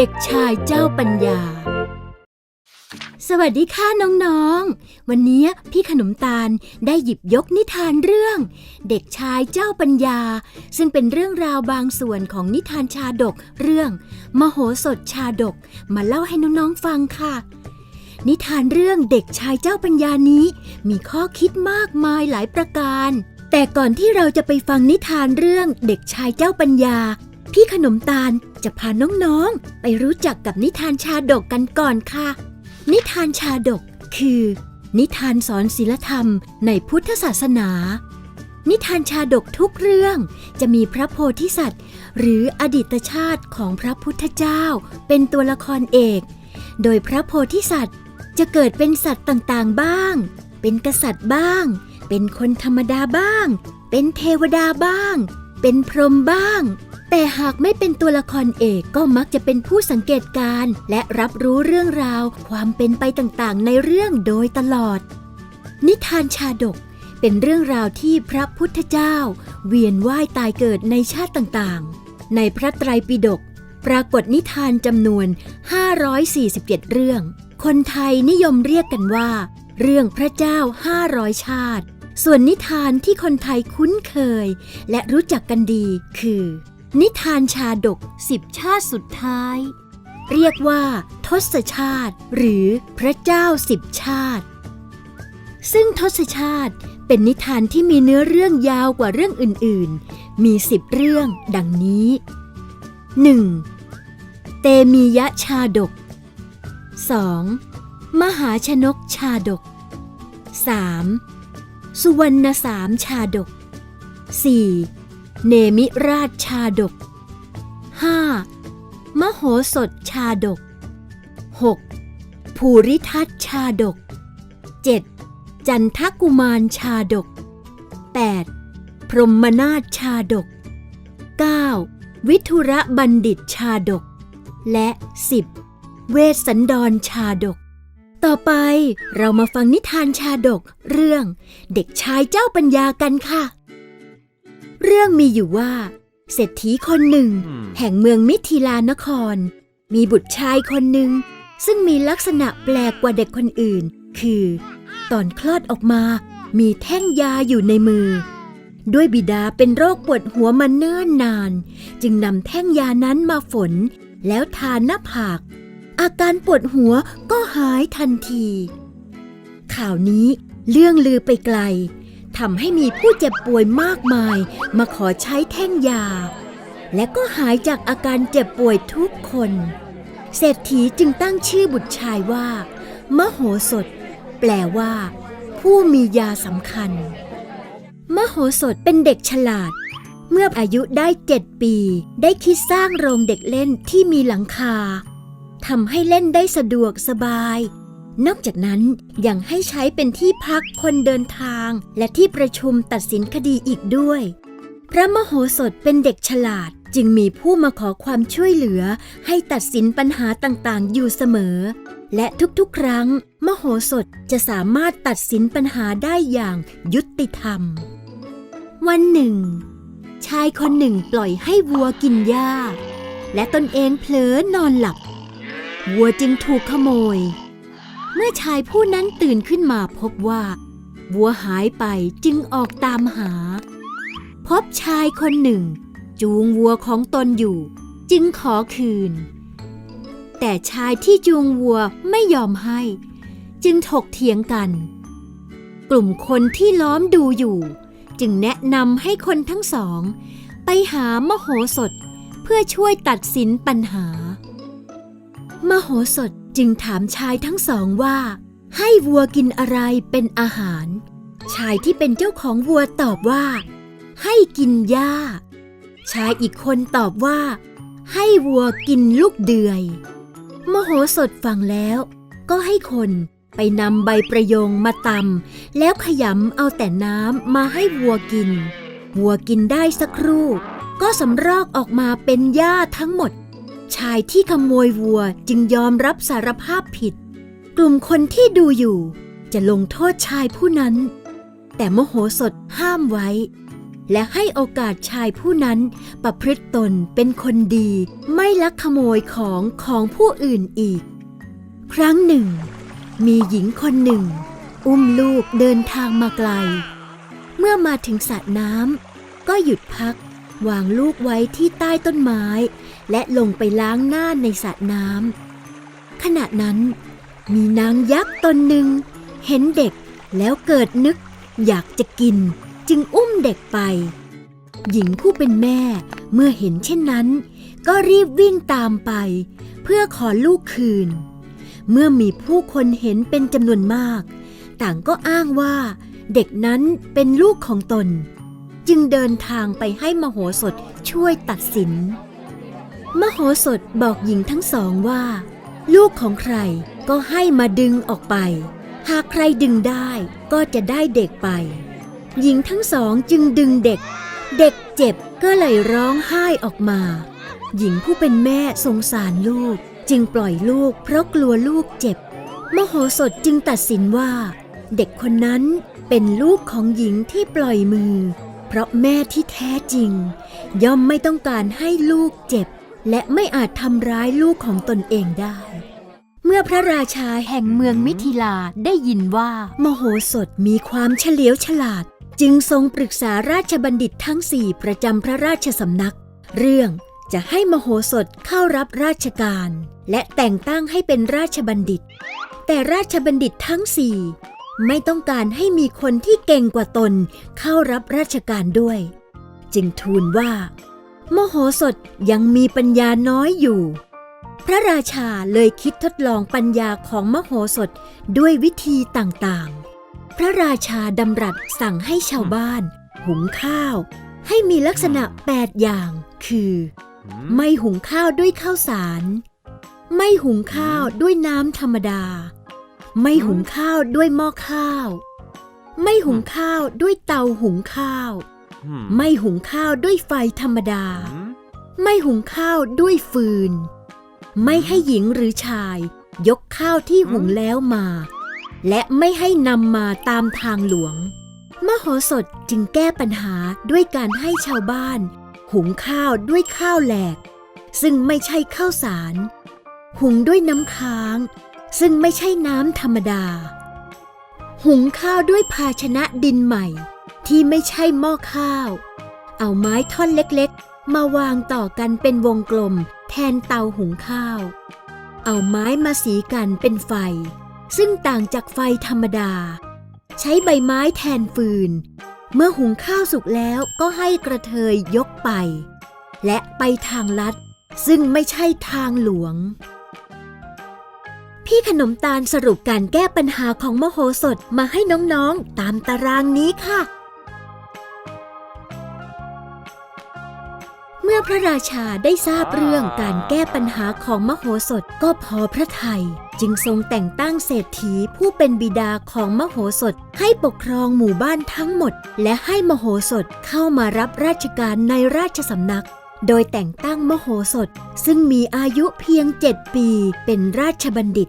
เด็กชายเจ้าปัญญา สวัสดีค่ะน้องๆ วันนี้พี่ขนมตาลได้หยิบยกนิทานเรื่อง เด็กชายเจ้าปัญญา ซึ่งเป็นเรื่องราวบางส่วนของนิทานชาดกเรื่อง มโหสถชาดกมาเล่าให้น้องๆฟังค่ะ นิทานเรื่องเด็กชายเจ้าปัญญานี้ มีข้อคิดมากมายหลายประการแต่ก่อนที่เราจะไปฟังนิทานเรื่องเด็กชายเจ้าปัญญา พี่ขนมตาลจะพาน้องๆ ไปรู้จักกับนิทานชาดกกันก่อนค่ะ นิทานชาดกคือ นิทานสอนศีลธรรมในพุทธศาสนา นิทานชาดกทุกเรื่องจะมีพระโพธิสัตว์ หรืออดีตชาติของพระพุทธเจ้า เป็นตัวละครเอก โดยพระโพธิสัตว์จะเกิดเป็นสัตว์ต่างๆบ้าง เป็นกษัตริย์บ้าง เป็นคนธรรมดาบ้าง เป็นเทวดาบ้าง เป็นพรหมบ้าง แต่หากไม่เป็นตัวละครเอกก็มักจะเป็นผู้สังเกตการณ์และรับรู้เรื่องราวความเป็นไปต่างๆ ในเรื่องโดยตลอด นิทานชาดกเป็นเรื่องราวที่พระพุทธเจ้า เวียนว่ายตายเกิดในชาติต่างๆ ในพระไตรปิฎกปรากฏนิทานจำนวน 547 เรื่อง คนไทยนิยมเรียกกันว่า เรื่องพระเจ้า 500 ชาติ ส่วนนิทานที่คนไทยคุ้นเคย และรู้จักกันดีคือ นิทานชาดกสิบชาติสุดท้าย เรียกว่า ทศชาติ หรือพระเจ้าสิบชาติ ซึ่งทศชาติเป็นนิทานที่มีเนื้อเรื่องยาวกว่าเรื่องอื่นๆ มีสิบเรื่องดังนี้ 1. เตมียะชาดก 2. มหาชนกชาดก 3. สุวรรณสามชาดก 4. เนมิราชชาดก 5. มโหสถชาดก 6. ภูริทัตชาดก 7. จันทกุมารชาดก 8. พรหมนาถชาดก 9. วิทุระบัณฑิตชาดก และ 10. เวสสันดรชาดก ต่อไปเรามาฟังนิทานชาดกเรื่อง เด็กชายเจ้าปัญญากันค่ะ เรื่องมีอยู่ว่า เศรษฐีคนหนึ่ง แห่งเมืองมิถิลานคร มีบุตรชายคนหนึ่ง ซึ่งมีลักษณะแปลกกว่าเด็กคนอื่น คือ ตอนคลอดออกมามีแท่งยาอยู่ในมือ ด้วยบิดาเป็นโรคปวดหัวมาเนิ่นนาน จึงนำแท่งยานั้นมาฝน แล้วทานหน้าผาก อาการปวดหัวก็หายทันที ข่าวนี้เรื่องลือไปไกล ทำให้มีผู้เจ็บป่วยมากมาย มาขอใช้แท่งยา และก็หายจากอาการเจ็บป่วยทุกคน เศรษฐีจึงตั้งชื่อบุตรชายว่า มโหสถ แปลว่า ผู้มียาสำคัญ มโหสถเป็นเด็กฉลาด เมื่ออายุได้เจ็ดปี ได้คิดสร้างโรงเด็กเล่นที่มีหลังคาทำให้เล่นได้สะดวกสบาย นอกจากนั้นยังให้ใช้เป็นที่พักคนเดินทาง และที่ประชุมตัดสินคดีอีกด้วย พระมโหสถเป็นเด็กฉลาดจึงมีผู้มาขอความช่วยเหลือ ให้ตัดสินปัญหาต่างๆ อยู่เสมอ และทุกๆ ครั้ง มโหสถจะสามารถตัดสินปัญหาได้อย่างยุติธรรม วันหนึ่ง ชายคนหนึ่งปล่อยให้วัวกินหญ้า และตนเองเผลอนอนหลับ วัวจึงถูกขโมย เมื่อชายผู้นั้นตื่นขึ้นมาพบว่า วัวหายไปจึงออกตามหา พบชายคนหนึ่ง จูงวัวของตนอยู่ จึงขอคืน แต่ชายที่จูงวัวไม่ยอมให้ จึงถกเถียงกัน กลุ่มคนที่ล้อมดูอยู่ จึงแนะนำให้คนทั้งสอง ไปหามโหสถเพื่อช่วยตัดสินปัญหามโหสถ จึงถามชายทั้งสองว่า ให้วัวกินอะไรเป็นอาหาร ชายที่เป็นเจ้าของวัวตอบว่า ให้กินหญ้า ชายอีกคนตอบว่า ให้วัวกินลูกเดือย มโหสถฟังแล้ว ก็ให้คนไปนำใบประยงมาตำแล้วขยำเอาแต่น้ำมาให้วัวกิน วัวกินได้สักครู่ ก็สำรอกออกมาเป็นหญ้าทั้งหมด ชายที่ขโมยวัวจึงยอมรับสารภาพผิด กลุ่มคนที่ดูอยู่ จะลงโทษชายผู้นั้น แต่มโหสถห้ามไว้ และให้โอกาสชายผู้นั้นประพฤติตนเป็นคนดี ไม่ลักขโมยของของผู้อื่นอีก ครั้งหนึ่ง มีหญิงคนหนึ่ง อุ้มลูกเดินทางมาไกล เมื่อมาถึงสระน้ำก็หยุดพัก วางลูกไว้ที่ใต้ต้นไม้ และลงไปล้างหน้าในสระน้ำขณะนั้นมีนางยักษ์ตนหนึ่ง เห็นเด็กแล้วเกิดนึกอยากจะกิน จึงอุ้มเด็กไป หญิงผู้เป็นแม่เมื่อเห็นเช่นนั้น ก็รีบวิ่งตามไป เพื่อขอลูกคืน เมื่อมีผู้คนเห็นเป็นจำนวนมาก ต่างก็อ้างว่า เด็กนั้นเป็นลูกของตน จึงเดินทางไปให้มโหสถช่วยตัดสิน มโหสถบอกหญิงทั้งสองว่า ลูกของใครก็ให้มาดึงออกไป หากใครดึงได้ก็จะได้เด็กไป หญิงทั้งสองจึงดึงเด็ก เด็กเจ็บก็เลยร้องไห้ออกมา หญิงผู้เป็นแม่สงสารลูกจึงปล่อยลูกเพราะกลัวลูกเจ็บ มโหสถจึงตัดสินว่า เด็กคนนั้นเป็นลูกของหญิงที่ปล่อยมือ เพราะแม่ที่แท้จริง ย่อมไม่ต้องการให้ลูกเจ็บ และไม่อาจทำร้ายลูกของตนเองได้ เมื่อพระราชาแห่งเมืองมิถิลาได้ยินว่า มโหสถมีความเฉลียวฉลาด จึงทรงปรึกษาราชบัณฑิตทั้งสี่ประจำพระราชสำนัก เรื่องจะให้มโหสถเข้ารับราชการ และแต่งตั้งให้เป็นราชบัณฑิต แต่ราชบัณฑิตทั้งสี่ ไม่ต้องการให้มีคนที่เก่งกว่าตนเข้ารับราชการด้วย จึงทูลว่ามโหสถยังมีปัญญาน้อยอยู่ พระราชาเลยคิดทดลองปัญญาของมโหสถด้วยวิธีต่างๆ พระราชาดำรัสสั่งให้ชาวบ้าน หุงข้าว ให้มีลักษณะ8อย่าง คือ ไม่หุงข้าวด้วยข้าวสาร ไม่หุงข้าวด้วยน้ำธรรมดา ไม่หุงข้าวด้วยหม้อข้าว ไม่หุงข้าวด้วยเตาหุงข้าว ไม่หุงข้าวด้วยไฟธรรมดา ไม่หุงข้าวด้วยฟืน ไม่ให้หญิงหรือชาย ยกข้าวที่หุงแล้วมา และไม่ให้นำมาตามทางหลวง มโหสถจึงแก้ปัญหาด้วยการให้ชาวบ้าน หุงข้าวด้วยข้าวแหลก ซึ่งไม่ใช่ข้าวสาร หุงด้วยน้ำค้าง ซึ่งไม่ใช่น้ำธรรมดา หุงข้าวด้วยภาชนะดินใหม่ ที่ไม่ใช่หม้อข้าว เอาไม้ท่อนเล็กๆ มาวางต่อกันเป็นวงกลมแทนเตาหุงข้าว เอาไม้มาสีกันเป็นไฟ ซึ่งต่างจากไฟธรรมดา ใช้ใบไม้แทนฟืน เมื่อหุงข้าวสุกแล้วก็ให้กระเทยยกไป และไปทางลัดซึ่งไม่ใช่ทางหลวง พี่ขนมตาลสรุปการแก้ปัญหาของมโหสถมาให้น้องๆ ตามตารางนี้ค่ะ เมื่อพระราชาได้ทราบเรื่องการแก้ปัญหาของมโหสถก็พอพระทัยจึงทรงแต่งตั้งเศรษฐีผู้เป็นบิดาของมโหสถให้ปกครองหมู่บ้านทั้งหมด และให้มโหสถเข้ามารับราชการในราชสำนักโดยแต่งตั้งมโหสถ ซึ่งมีอายุเพียงเจ็ดปีเป็นราชบัณฑิต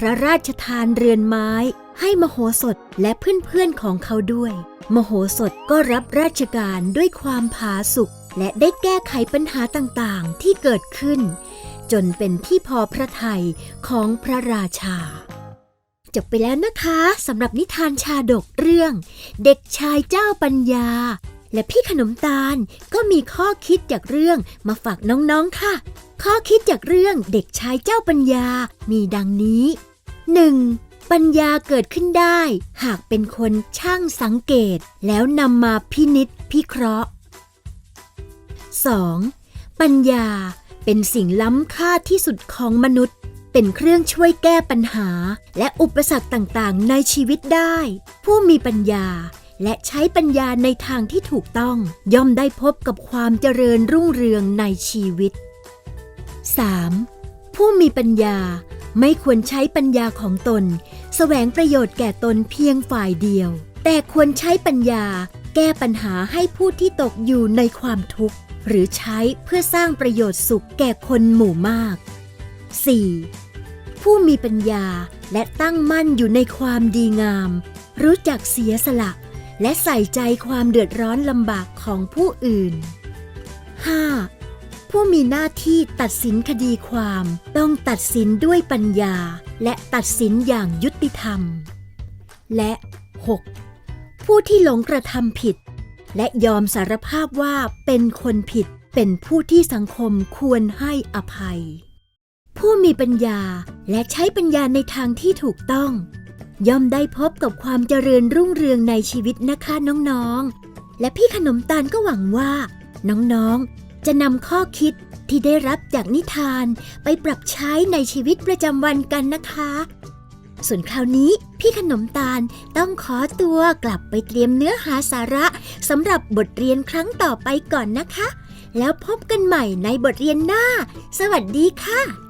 พระราชทานเรือนไม้ให้มโหสถและเพื่อนๆของเขาด้วย มโหสถก็รับราชการด้วยความผาสุกและได้แก้ไขปัญหาต่างๆที่เกิดขึ้น จนเป็นที่พอพระทัยของพระราชา จบไปแล้วนะคะสำหรับนิทานชาดกเรื่อง เด็กชายเจ้าปัญญา และพี่ขนมตาลก็มีข้อคิดจากเรื่องมาฝากน้องๆค่ะ ข้อคิดจากเรื่องเด็กชายเจ้าปัญญามีดังนี้ 1. ปัญญาเกิดขึ้นได้ หากเป็นคนช่างสังเกต แล้วนำมาพินิษพิเคราะห์ 2. ปัญญาเป็นสิ่งล้ำค่าที่สุดของมนุษย์ เป็นเครื่องช่วยแก้ปัญหา และอุปสรรคต่างๆ ในชีวิตได้ ผู้มีปัญญา และใช้ปัญญาในทางที่ถูกต้อง ย่อมได้พบกับความเจริญรุ่งเรืองในชีวิต 3. ผู้มีปัญญาไม่ควรใช้ปัญญาของตน แสวงประโยชน์แก่ตนเพียงฝ่ายเดียว แต่ควรใช้ปัญญาแก้ปัญหาให้ผู้ที่ตกอยู่ในความทุกข์ หรือใช้เพื่อสร้างประโยชน์สุขแก่คนหมู่มาก 4. ผู้มีปัญญาและตั้งมั่นอยู่ในความดีงาม รู้จักเสียสละ และใส่ใจความเดือดร้อนลำบากของผู้อื่น 5. ผู้มีหน้าที่ตัดสินคดีความ ต้องตัดสินด้วยปัญญา และตัดสินอย่างยุติธรรม และ 6. ผู้ที่หลงกระทำผิด และยอมสารภาพว่าเป็นคนผิด เป็นผู้ที่สังคมควรให้อภัย ผู้มีปัญญาและใช้ปัญญาในทางที่ถูกต้อง ย่อมได้พบกับความเจริญรุ่งเรืองในชีวิตนะคะน้องๆ และพี่ขนมตาลก็หวังว่า น้องๆ จะนำข้อคิดที่ได้รับจากนิทานไปปรับใช้ในชีวิตประจำวันกันนะคะ ส่วนคราวนี้พี่ขนมตาลต้องขอตัวกลับไปเตรียมเนื้อหาสาระสำหรับบทเรียนครั้งต่อไปก่อนนะคะ แล้วพบกันใหม่ในบทเรียนหน้า สวัสดีค่ะ